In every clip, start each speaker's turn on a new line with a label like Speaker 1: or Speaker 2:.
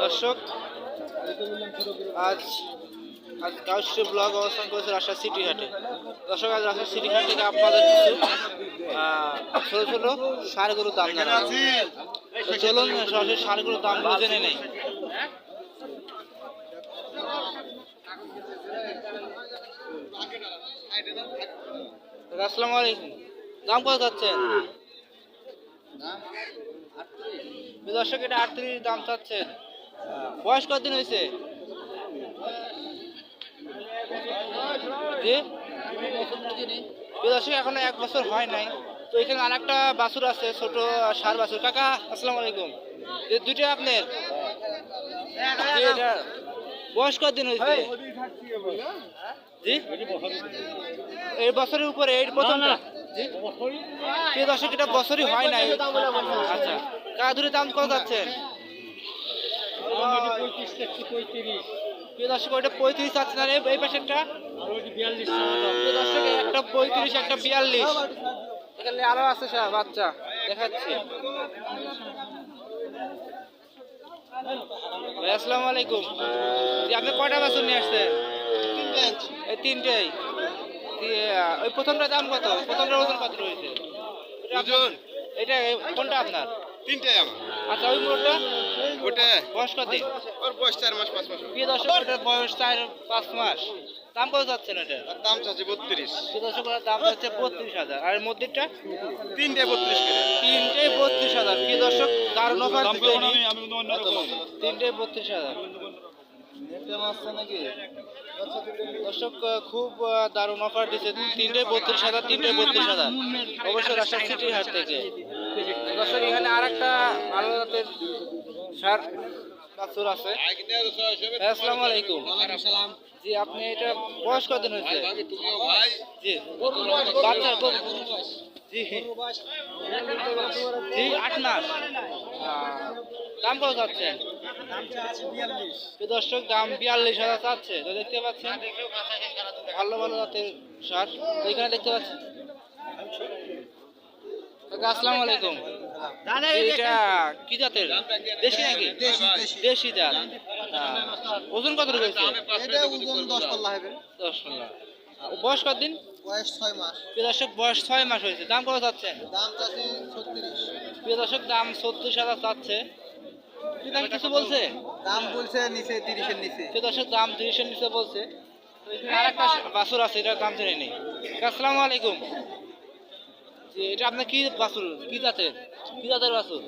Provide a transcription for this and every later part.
Speaker 1: দর্শক আজ আজ কাউশ্রী ব্লগ অবস্থান করেছে রাজশাহী সিটি হাটে দর্শক আজ রাজশাহী সিটি হাট থেকে আপনাদের কিছু ছোট ছোট সারগুলোর দাম তো চলুন সরাসরি সারগুলোর দামগুলো জেনে নেই। আসসালামু আলাইকুম। দাম কত চাচ্ছেন? দর্শক এটা আটত্রিশ দাম চাচ্ছেন। বয়স কতদিন হয়েছে? দর্শক এখনও এক বছর হয় নাই। তো এখানে আর একটা বাছুর আছে ছোট সার বাছুর। কাকা আসসালামু আলাইকুম। এই দুইটা আপনার? বয়স কতদিন হয়েছে? জি? এই বছরের উপরে এই প্রথমটা। জি? দর্শক এটা বছরই হয় নাই। আচ্ছা। দুটো দাম কত যাচ্ছেন দর্শক ওইটা পঁয়ত্রিশ একটা পঁয়ত্রিশ একটা বিয়াল্লিশ আরও আছে বাচ্চা দেখাচ্ছি আসসালামু আলাইকুম আপনি কয়টা বাছুর নিয়ে আসছেন এই তিনটেই ওই প্রথমটার দাম কত প্রথমটার ওজন কত রয়েছে এটা কোনটা আপনার
Speaker 2: তিনটাই আমার।
Speaker 1: আচ্ছা ওই মোটটা
Speaker 2: ওটা
Speaker 1: বয়স কত
Speaker 2: ওর বয়স চার মাস পাঁচ মাস।
Speaker 1: প্রিয় দর্শক ওটার বয়স চার পাঁচ মাস। দাম কত
Speaker 2: চাচ্ছে বত্রিশ।
Speaker 1: প্রিয় দর্শক দাম হচ্ছে বত্রিশ হাজার। আর মধ্যেটা
Speaker 2: তিনটে বত্রিশ করে।
Speaker 1: তিনটে বত্রিশ হাজার। প্রিয় দর্শক দারুণ অফার তিনটে বত্রিশ হাজার। দর্শক খুব দারুণ অফার দিচ্ছে। তিনটে বত্রিশ হাজার তিনটে বত্রিশ হাজার। অবশ্যই রাজশাহী সিটি হাট থেকে। দর্শক এখানে আর একটা জাতের আছে। আসসালামু আলাইকুম। জি, আপনি এটা বয়স কতদিন হয়েছে? জি। জি। জি, আট মাস। দাম কত চাচ্ছেন? দর্শক, দাম বিয়াল্লিশ হাজার চাচ্ছে। তো দেখতে পাচ্ছেন, ভালো ভালো জাতের সার। এখানে দেখতে পাচ্ছেন? আসসালামু আলাইকুম। এটা কি জাতের? দেশি নাকি? দেশি জাত। ওজন কত রয়েছে
Speaker 3: দশ পাল্লা হবে।
Speaker 1: দশ পনেরো বয়স কতদিন?
Speaker 3: বয়স ছয় মাস।
Speaker 1: প্রিয় দর্শক বয়স ছয় মাস হয়েছে। দাম কত
Speaker 3: দাম চাচ্ছি ছত্রিশ।
Speaker 1: প্রিয় দর্শক দাম ছত্রিশ হাজার চাচ্ছে কিছু বলছে?
Speaker 3: দাম বলছে নিচে তিরিশের নিচে।
Speaker 1: প্রিয় দর্শক দাম তিরিশের নিচে বলছে। তো এখানে আর একটা বাছুর আছে এটার দাম জেনে নেই। আসসালামু আলাইকুম। এটা আপনার কি বাছুর? কি জাতের? কি জাতের বাছুর?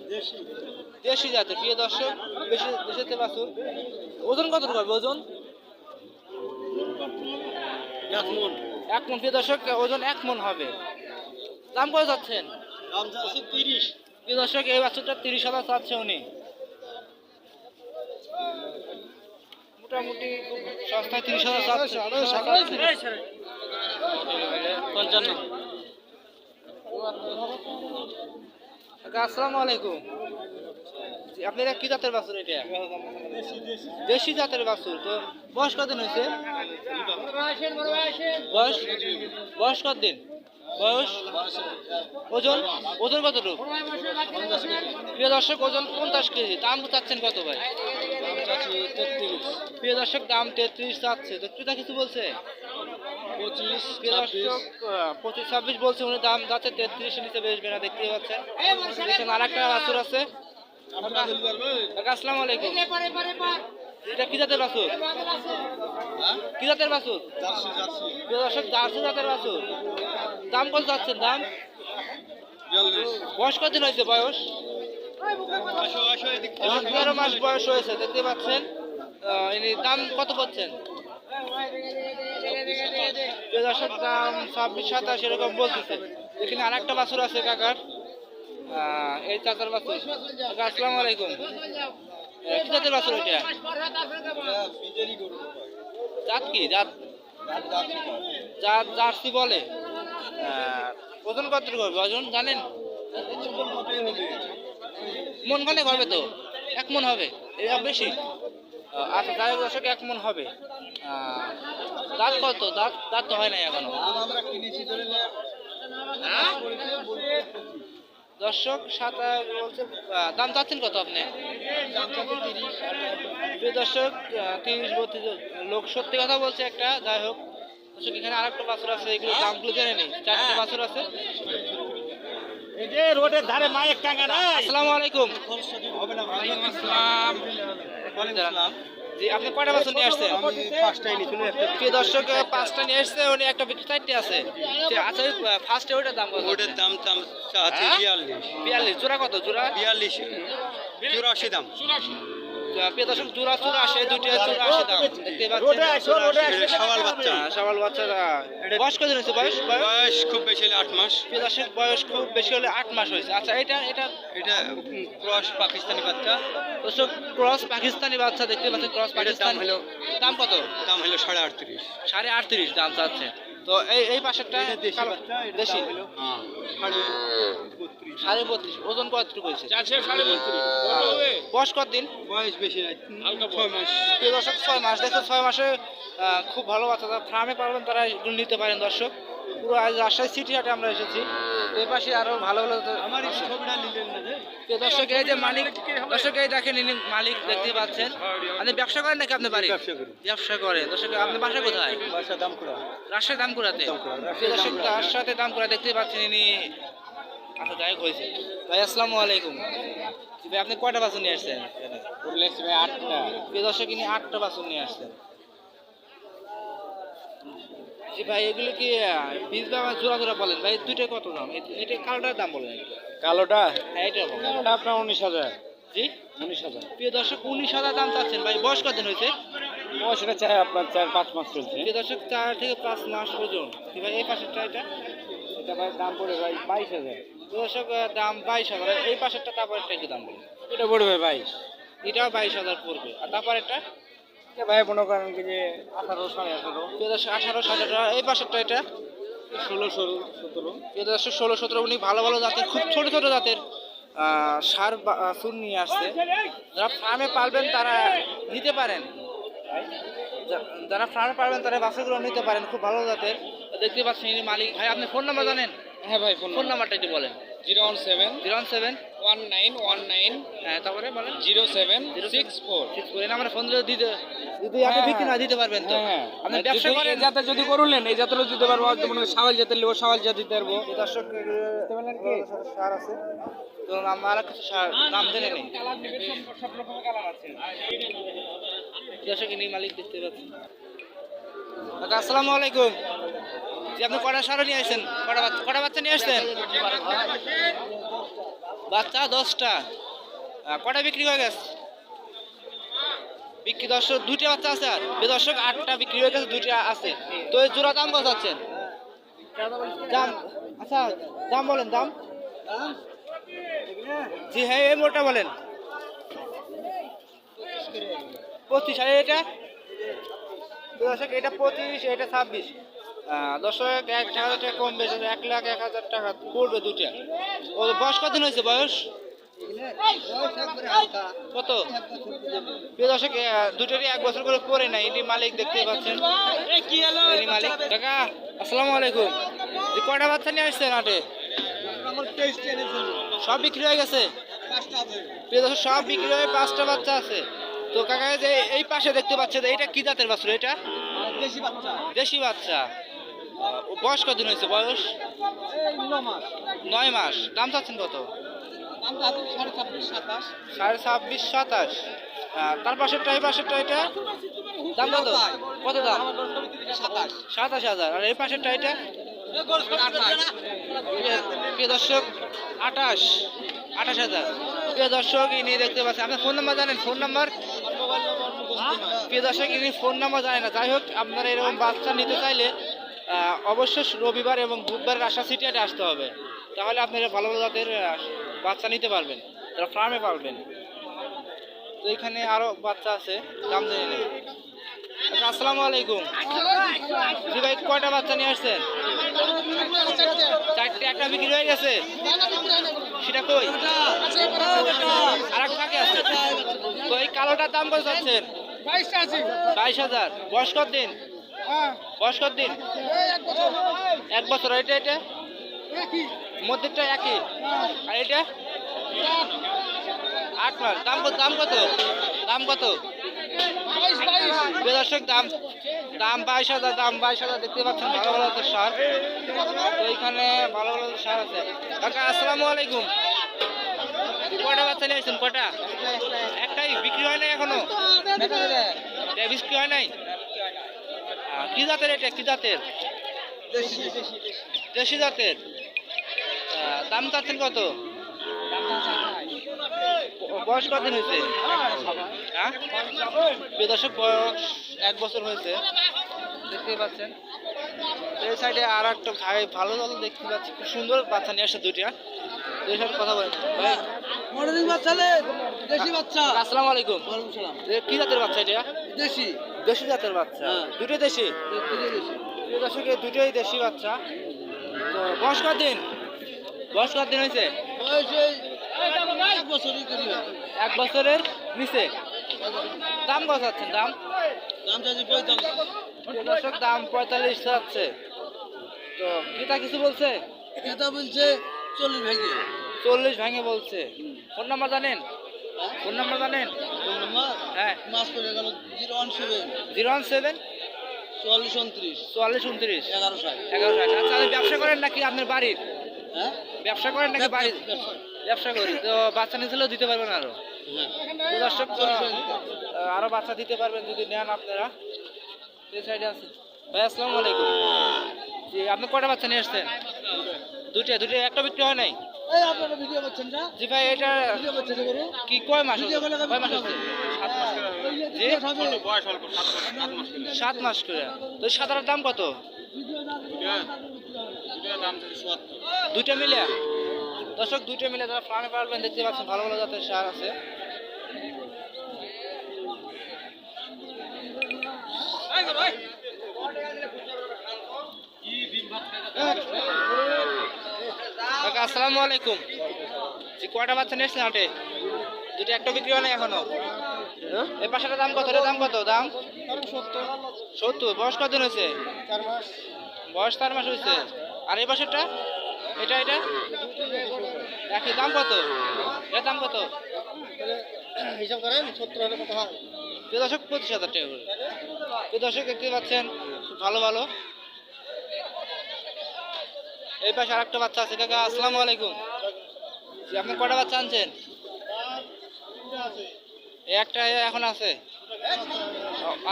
Speaker 1: দেশি। জাতের প্রিয় দর্শক বেশি দেশের বাছুর। ওজন কত হবে ওজন? এক মন। প্রিয় দর্শক ওজন এক মন হবে। দাম কত যাচ্ছেন?
Speaker 3: দাম চাচ্ছি তিরিশ।
Speaker 1: প্রিয় দর্শক এই বাছুরটা তিরিশ হাজার চাচ্ছে উনি। মোটামুটি সস্তায় তিরিশ হাজার চাচ্ছে। পঞ্চান্ন। আসসালামু আলাইকুম। কি জাতের বাছুর এটা? দেশি জাতের বাছুর। তো বয়স কদিন হয়েছে? বয়স? বয়স কতদিন? বয়স? ওজন? ওজন কতটুকু? প্রিয় দর্শক ওজন পঞ্চাশ কেজি। দাম চাচ্ছেন কত ভাই? প্রিয় দর্শক দাম তেত্রিশ চাচ্ছে। তো ক্রেতা কিছু বলছে?
Speaker 3: পঁচিশ
Speaker 1: পঁচিশ, ছাব্বিশ বলছে উনি, দাম যাচ্ছে তেত্রিশ, নিচে বেশবে না দেখতে পাচ্ছেন। আর একটা আছে। আলাইকুম। এটা কি জাতের বাছুর বাছুর বাছুর দাম কত দাম? হয়েছে বয়স? এবং তেরো মাস বয়স হয়েছে, দেখতে পাচ্ছেন। ইনি দাম কত করছেন? ছাব্বিশ, সাতাশ এরকম বলতেছে। এখানে আছে কাকার। এই জার্সি বলে। ওজন কত ওজন জানেন? মন খানে করবে তো? এক মন হবে? বেশি? আচ্ছা যাই হোক দর্শক, এক মন হবে। দাঁত কত? দাঁত দাঁত তো হয় নাই
Speaker 3: এখনও। আমরা কিনেছি ধরে নে
Speaker 1: দর্শক সাতাশ বলছে দাম চাচ্ছেন কত আপনি? দর্শক তিরিশ বত্রিশ লোক সত্যি কথা বলছে একটা যাই হোক দর্শক এখানে আরেকটা বাছুর আছে এগুলো দামগুলো জেনে নেই। চারটে বাছুর আছে।
Speaker 4: এই যে রোডের ধারে মায়ের টাঙ্গা নাই
Speaker 1: আসসালামু আলাইকুম।
Speaker 3: হবে না
Speaker 1: জি আপনি কয়টা বাছুর নিয়ে আসছেন?
Speaker 3: পাঁচটাই একটা
Speaker 1: প্রিয় দর্শক পাঁচটা নিয়ে আসছে উনি একটা বিক্রি চারটে আছে। যে আচ্ছা ফার্স্টে ওইটার দাম কত
Speaker 3: ওটার দাম দাম আছে
Speaker 1: হ্যাঁ?
Speaker 3: বিয়াল্লিশ।
Speaker 1: বিয়াল্লিশ। জোড়া কত? জোড়া?
Speaker 3: বিয়াল্লিশ। চুরাশি দাম।
Speaker 1: চুরাশি দুটো চুরাশি দাম দেখতে পাচ্ছেন।
Speaker 3: সওয়াল বাচ্চা
Speaker 1: সওয়াল বাচ্চারা। বয়স কত হয়েছে বয়স? বয়স?
Speaker 3: খুব বেশি হলে আট মাস।
Speaker 1: প্রিয় বয়স খুব বেশি হলে আট মাস হয়েছে। আচ্ছা এটা এটা
Speaker 3: এটা ক্রস পাকিস্তানি বাচ্চা।
Speaker 1: দর্শক ক্রস পাকিস্তানি বাচ্চা দেখতে পাচ্ছেন ক্রস
Speaker 3: হলো
Speaker 1: দাম কত?
Speaker 3: দাম হলো সাড়ে আটত্রিশ।
Speaker 1: সাড়ে আটত্রিশ দাম চাচ্ছে তো এই এই পাশেরটা
Speaker 3: দেশি বাচ্চা
Speaker 1: দেশি?
Speaker 3: দাম সাড়ে বত্রিশ
Speaker 1: সাড়ে বত্রিশ। ওজন কতটুকু হয়েছে?
Speaker 4: সাড়ে বত্রিশ।
Speaker 1: বয়স কতদিন
Speaker 3: বয়স বেশি নাই ছয় মাস।
Speaker 1: প্রিয় দর্শক ছয় মাস। দেখো ছয় মাসে খুব ভালো বাচ্চা। ফার্মে পারবেন তারা নিতে পারেন দর্শক। পুরো আজ রাজশাহী সিটি হাটে আমরা এসেছি। পাশে আরও ভালো ভালো দর্শক এই যে মালিক দর্শক এই দেখেন ইনি মালিক দেখতে পাচ্ছেন। আপনি ব্যবসা করেন নাকি আপনি বাড়ি?
Speaker 3: ব্যবসা
Speaker 1: করেন। দর্শক আপনি বাসা কোথায়? রাজশাহী দাম করাতে
Speaker 3: দামকুড়া, রাজশাহী
Speaker 1: প্রিয় দর্শক
Speaker 3: দামকুড়া।
Speaker 1: তার সাথে দাম করা দেখতে পাচ্ছেন ইনি। আচ্ছা হয়েছে। ভাই আসসালামু আলাইকুম। আপনি কয়টা বাসন নিয়ে আসছেন? দর্শক ইনি আটটা বাসন নিয়ে আসছেন। জি ভাই এগুলো কি বীজ বা জোড়া জোড়া বলেন? ভাই দুইটা কত দাম? এটা কালোটার দাম বলেন
Speaker 3: কালোটা?
Speaker 1: হ্যাঁ এটা
Speaker 3: কালোটা আপনার উনিশ হাজার।
Speaker 1: জি?
Speaker 3: উনিশ হাজার।
Speaker 1: প্রিয় দর্শক উনিশ হাজার দাম চাচ্ছেন। ভাই বয়স কদিন হয়েছে?
Speaker 3: সেটা চাই আপনার চার পাঁচ মাস চলছে।
Speaker 1: প্রিয় দর্শক চার থেকে পাঁচ মাস ওজন। কি ভাই এই পাশেরটা এটা?
Speaker 3: এটা ভাই দাম পড়ে ভাই বাইশ হাজার।
Speaker 1: দর্শক দাম বাইশ হাজার। আর এই পাশেরটা তারপরেরটা একটু দাম বলেন।
Speaker 3: এটা পড়বে বাইশ।
Speaker 1: এটাও বাইশ হাজার পড়বে। আর তারপরেরটা?
Speaker 3: এটা ভাই মনে করেন কি যে আঠারো সাড়ে আঠারো?
Speaker 1: দর্শক আঠারো হাজার টাকা এই পাশেরটা এটা?
Speaker 3: ষোলো ষোলো সতেরো।
Speaker 1: দর্শক ষোলো সতেরো উনি ভালো ভালো জাতের খুব ছোট ছোট জাতের সার চুন নিয়ে আসছে। যারা ফার্মে পালবেন তারা নিতে পারেন। যারা ফার্মে পালবেন তারা বাচ্চাগুলো নিতে পারেন খুব ভালো জাতের। দেখতে পাচ্ছেন মালিক। ভাই আপনি ফোন নাম্বার জানেন?
Speaker 3: হ্যাঁ ভাই ফোন
Speaker 1: ফোন নাম্বারটা একটু বলেন।
Speaker 3: Zero one seven
Speaker 1: zero one seven
Speaker 3: one nine one nine
Speaker 1: তারপরে বলেন।
Speaker 3: জিরো সেভেন সিক্স ফোর
Speaker 1: ঠিক করে আমার ফোন দিলে দিতে যদি আপনি বিক্রি না দিতে পারবেন তো। আপনি ব্যবসা করেন
Speaker 3: এই যদি করলেন এই জাতের দিতে পারব। মনে সাওয়াল জাতের লিবো সাওয়াল জাত দিতে পারব।
Speaker 1: দর্শক সার আছে। তো আমার কিছু সার নাম জেনে নেই। দর্শক ইনি মালিক দেখতে পাচ্ছেন। কাকা আসসালামু আলাইকুম। আপনি কটা সার নিয়ে আসছেন? কটা বাচ্চা কটা বাচ্চা নিয়ে আসছেন? বাচ্চা দশটা। কটা বিক্রি হয়ে গেছে? বিক্রি দর্শক দুইটা বাচ্চা আছে আর। দর্শক আটটা, বিক্রি হয়ে গেছে দুইটা আছে। তো এই জোড়া দাম কত যাচ্ছেন? দাম আচ্ছা দাম বলেন, দাম। জি হ্যাঁ এই মোটা বলেন। পঁচিশ এটা? তো দর্শক, এটা পঁচিশ, এটা ছাব্বিশ। দর্শক, এক হাজার টাকা কম বেশি এক লাখ এক হাজার টাকা দুটা ও, বয়স কদিন হয়েছে বয়স? কত? এক বছর করে নাই মালিক দেখতে পাচ্ছেন। আসসালামু আলাইকুম। বাচ্চা নিয়ে আসছেন হাটে? সব বিক্রি হয়ে গেছে? সব বিক্রি হয়ে পাঁচটা বাচ্চা আছে। তো কাকা যে এই পাশে দেখতে পাচ্ছেন, এটা কি জাতের বাছুর এটা?
Speaker 3: দেশি বাচ্চা।
Speaker 1: দেশি বাচ্চা। বয়স কদিন হয়েছে? বয়স? নয় মাস। দাম চাচ্ছেন কত?
Speaker 3: সাড়ে ছাব্বিশ সাতাশ।
Speaker 1: তার পাশেরটা এই পাশেরটা এটা দাম কত? কত দাম?
Speaker 3: সাতাশ
Speaker 1: হাজার। আর এই পাশেরটা এটা প্রিয়- দর্শক আঠাশ। আঠাশ হাজার। প্রিয় দর্শক ইনি দেখতে পাচ্ছেন। আপনার ফোন নাম্বার জানেন? Phone number? প্রিয় দর্শক ইনি ফোন নাম্বার জানেন না। যাই হোক আপনারা এরকম বাচ্চা নিতে চাইলে অবশ্যই রবিবার এবং বুধবার রাজশা সিটিয়াতে আসতে হবে। তাহলে আপনারা ভালো ভালো জাতের বাচ্চা নিতে পারবেন। তারা ফার্মে পারবেন তো এখানে আরও বাচ্চা আছে দাম জেনে নেই। আচ্ছা, আসসালামু আলাইকুম। জি ভাই কয়টা বাচ্চা নিয়ে আসছেন? চারটে একটা বিক্রি হয়ে গেছে? সেটা কই? আর এক ফাঁকে আছে। তো এই কালোটার দাম কত যাচ্ছেন? বাইশ হাজার। বয়স দিন বয়স দিন? এক বছর। এটা এটা? মধ্যেরটা একই? আর এটা? আট মাস। দাম কত দাম কত? দাম কত? দর্শক দাম দাম বাইশ হাজার দাম বাইশ হাজার। দেখতে পাচ্ছেন ভালো ভালো তো সার। তো এখানে ভালো ভালো সার আছে। কাকা আসসালামু আলাইকুম। কটা বাচ্চা নিয়ে আসছেন কয়টা একটাই বিক্রি হয় নাই এখনও? বিক্রি হয় নাই? কি জাতের এটা? কি জাতের? দেশি। জাতের। দাম চাচ্ছেন কত? বয়স কদিন হয়েছে? হ্যাঁ? দর্শক বয়স এক বছর হয়েছে। দেখতে পাচ্ছেন। এই সাইডে আর একটা ভাই ভালো ভালো দেখতে পাচ্ছি। খুব সুন্দর বাচ্চা নিয়ে আসছে দুইটা। সাথে কথা বলেন। ভাই।
Speaker 3: বাচ্চা দেশি বাচ্চা।
Speaker 1: আসসালামু আলাইকুম।
Speaker 3: ওয়ালাইকুম সালাম।
Speaker 1: কি জাতের বাচ্চা এটা?
Speaker 3: দেশি।
Speaker 1: দেশি জাতের বাচ্চা।
Speaker 3: হ্যাঁ।
Speaker 1: দুটোই দেশি? দর্শক এই দুটোই দেশি বাচ্চা। তো বয়স দিন? বয়স দিন হয়েছে?
Speaker 3: এক
Speaker 1: বছরের নিচে। দাম কত দাম?
Speaker 3: দাম পঁয়তাল্লিশ।
Speaker 1: দর্শক দাম পঁয়তাল্লিশ যাচ্ছে তো ক্রেতা কিছু বলছে?
Speaker 3: এটা বলছে চল্লিশ ভেঙে।
Speaker 1: চল্লিশ ভাঙে বলছে। ফোন নাম্বার জানেন? ফোন নাম্বার জানেন?
Speaker 3: Phone number?
Speaker 1: হ্যাঁ।
Speaker 3: মাস গেল zero one seven.
Speaker 1: Zero one seven?
Speaker 3: চুয়াল্লিশ উনত্রিশ।
Speaker 1: চুয়াল্লিশ উনত্রিশ।
Speaker 3: এগারো ষাট।
Speaker 1: এগারো ষাট। আচ্ছা আপনি ব্যবসা করেন নাকি আপনার বাড়ির?
Speaker 3: হ্যাঁ?
Speaker 1: ব্যবসা করেন নাকি বাড়ির?
Speaker 3: ব্যবসা।
Speaker 1: করি। তো বাচ্চা নিয়েছিলেও দিতে পারবেন আরও?
Speaker 3: হ্যাঁ।
Speaker 1: দর্শক আহ, আরও বাচ্চা দিতে পারবেন যদি নেন আপনারা। এই সাইডে আছে। ভাই আসসালামু আলাইকুম। জি আপনি কটা বাচ্চা নিয়ে আসছেন? দুইটা দুইটা একটা বিক্রি হয় নাই?
Speaker 3: এই আপনারা ভিডিও করছেন না?
Speaker 1: জি ভাই এটা
Speaker 3: ভিডিও করছেন গরু
Speaker 1: কি কয় মাস
Speaker 3: ভিডিও করলে
Speaker 1: কয় মাস হচ্ছে
Speaker 2: সাত মাস করে।
Speaker 1: সাত মাস করে। তো সাদার দাম কত? দুইটা মিলে? দর্শক দুইটা মিলে যারা প্রাণে পারবেন। দেখতে পাচ্ছেন ভালো ভালো জাতের সার আছে কাকা আসসালামু আলাইকুম। জি কয়টা বাচ্চা নিয়েছেন হাটে? দুটো একটা বিক্রি হয় না এখনও? এই পাশের দাম কত? দাম কত? দাম? সত্তর। বয়স কতদিন হয়েছে? বয়স চার মাস হয়েছে। আর এই পাশেরটা এটা এটা? একই। দাম কত? এর দাম কত?
Speaker 4: হিসাব করেন সত্তর হাজার কত হয়?
Speaker 1: দর্শক পঁচিশ হাজার টাকা করে। দর্শক দেখতে পাচ্ছেন ভালো ভালো। এই পাশে আরেকটা বাচ্চা আছে। কাকা, আসসালামু আলাইকুম। আপনি কটা বাচ্চা আনছেন? একটা এখন আছে।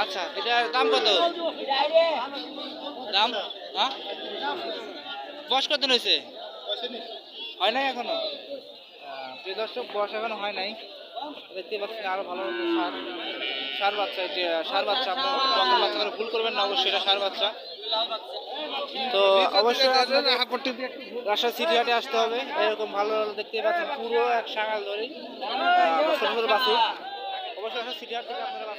Speaker 1: আচ্ছা এটার দাম কত? দাম হ্যাঁ? বয়স কত হয়েছে? হয় নাই এখনও? প্রিয় দর্শক, বয়স এখনও হয় নাই। দেখতে পাচ্ছেন আরও ভালো সার সার বাচ্চা সার বাচ্চা আপনার বাচ্চা ভুল করবেন না, অবশ্যই এটা সার বাচ্চা। তো অবশ্যই রাজশাহী সিটি হাটে আসতে হবে। এরকম ভালো ভালো দেখতে পাচ্ছেন পুরো এক সাঙাল ধরে সুন্দর অবশ্যই সিটি হাট থেকে আপনারা